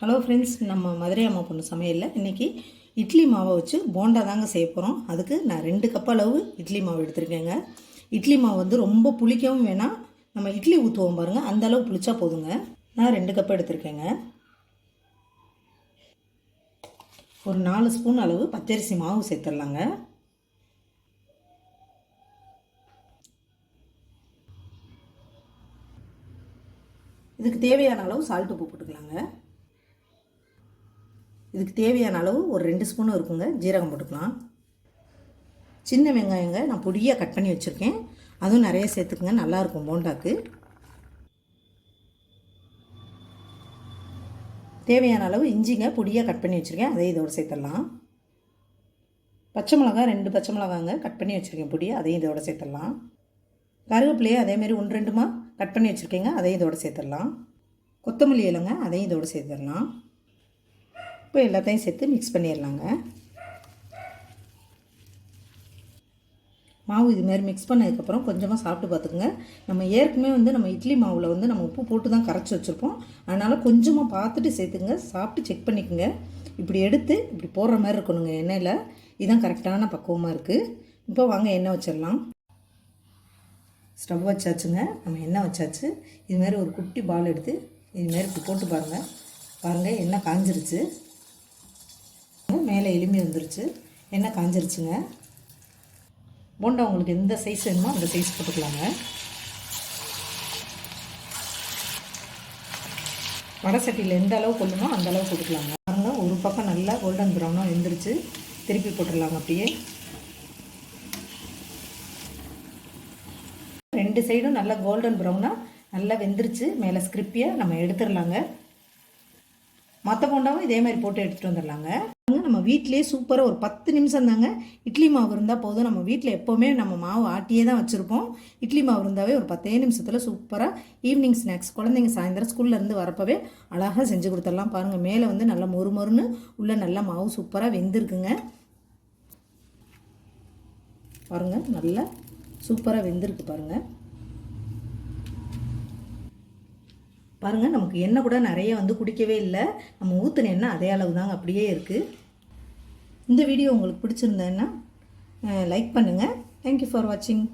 Hello friends நம்ம மதுரை அம்மா பொண்ணு சமையலில் இன்றைக்கி இட்லி மாவை வச்சு போண்டா தாங்க செய்ய போகிறோம் அதுக்கு நான் ரெண்டு கப் அளவு இட்லி மாவு எடுத்திருக்கேங்க. இட்லி மாவு வந்து ரொம்ப புளிக்கவும் வேணாம். நம்ம இட்லி ஊற்றுவோம் பாருங்கள் அந்த அளவு புளிச்சா போதுங்க. நான் ரெண்டு கப் எடுத்திருக்கேங்க. ஒரு நாலு ஸ்பூன் அளவு பச்சரிசி மாவு சேர்த்துடலாங்க. இதுக்கு தேவையான அளவு சால்ட் உப்பு போட்டுக்கலாங்க. இதுக்கு தேவையான அளவு ஒரு ரெண்டு ஸ்பூன் இருக்குங்க. ஜீரகம் போட்டுக்கலாம். சின்ன வெங்காயங்க நான் பொடியாக கட் பண்ணி வச்சுருக்கேன். அதுவும் நிறைய சேர்த்துக்குங்க. நல்லாயிருக்கும் போண்டாக்கு. தேவையான அளவு இஞ்சிங்க பொடியாக கட் பண்ணி வச்சுருக்கேன். அதையும் இதோடு சேர்த்துடலாம். பச்சை மிளகா ரெண்டு பச்சை மிளகாங்க கட் பண்ணி வச்சுருக்கேன் பொடி அதையும் இதோட சேர்த்துடலாம். கருவேப்பிலையே அதேமாரி ஒன்று ரெண்டுமா கட் பண்ணி வச்சுருக்கேங்க. அதையும் இதோட சேர்த்துடலாம். கொத்தமல்லி இலைங்க அதையும் இதோட சேர்த்துடலாம். இப்போ எல்லாத்தையும் சேர்த்து மிக்ஸ் பண்ணிடலாங்க. மாவு இதுமாரி மிக்ஸ் பண்ணதுக்கப்புறம் கொஞ்சமாக சாப்பிட்டு பார்த்துக்குங்க. நம்ம ஏற்கனவே வந்து நம்ம இட்லி மாவில் வந்து நம்ம உப்பு போட்டு தான் கரைச்சி வச்சுருப்போம். அதனால் கொஞ்சமாக பார்த்துட்டு சேர்த்துங்க சாப்பிட்டு செக் பண்ணிக்கோங்க. இப்படி எடுத்து இப்படி போடுற மாதிரி இருக்கணுங்க எண்ணெயில். இதுதான் கரெக்டான பக்குவமாக இருக்குது இப்போ வாங்க எண்ணெய் வச்சிடலாம். ஸ்டவ் வச்சாச்சுங்க. நம்ம எண்ணெய் வச்சாச்சு. இதுமாரி ஒரு குட்டி பால் எடுத்து இதுமாரி இப்படி போட்டு பாருங்கள் பாருங்கள் எண்ணெய் காஞ்சிருச்சு. மேலே எலும்பி வந்துருச்சு. எண்ணெய் காஞ்சிருச்சுங்க. போண்டா உங்களுக்கு எந்த சைஸ் வேணுமோ அந்த சைஸ் போட்டுக்கலாங்க. வடை சட்டியில் எந்த அளவு கொள்ளுமோ அந்த அளவு போட்டுக்கலாங்க. பாருங்க ஒரு பக்கம் நல்லா கோல்டன் ப்ரௌனாக வெந்துருச்சு. திருப்பி போட்டுடலாங்க அப்படியே. ரெண்டு சைடும் நல்லா கோல்டன் ப்ரௌனாக நல்லா வெந்துருச்சு. மேலே ஸ்கிரிப்பியாக நம்ம எடுத்துடலாங்க. மற்ற போண்டாவும் இதே மாதிரி போட்டு எடுத்துகிட்டு வந்துடலாங்க. நம்ம வீட்டிலே சூப்பராக ஒரு பத்து நிமிஷம் தாங்க. இட்லி மாவு இருந்தால் போதும். நம்ம வீட்டில் எப்போவுமே நம்ம மாவு ஆட்டியே தான் வச்சுருப்போம். இட்லி மாவு இருந்தாவே ஒரு பத்தே நிமிஷத்தில் சூப்பராக ஈவினிங் ஸ்நாக்ஸ் குழந்தைங்க சாயந்தரம் ஸ்கூல்லேருந்து வரப்பவே அழகாக செஞ்சு கொடுத்துடலாம் பாருங்கள் மேலே வந்து நல்லா மொறு மொறுன்னு உள்ளே நல்லா மாவு சூப்பராக வெந்திருக்குங்க. பாருங்கள் நல்லா சூப்பராக வெந்திருக்கு பாருங்கள் பாருங்கள் நமக்கு எண்ணெய் கூட நிறைய வந்து குடிக்கவே இல்லை. நம்ம ஊற்றின எண்ணெய் அதே அளவு தாங்க அப்படியே இருக்குது இந்த வீடியோ உங்களுக்கு பிடிச்சிருந்தேன்னா லைக் பண்ணுங்கள் தேங்க்யூ ஃபார் வாட்சிங்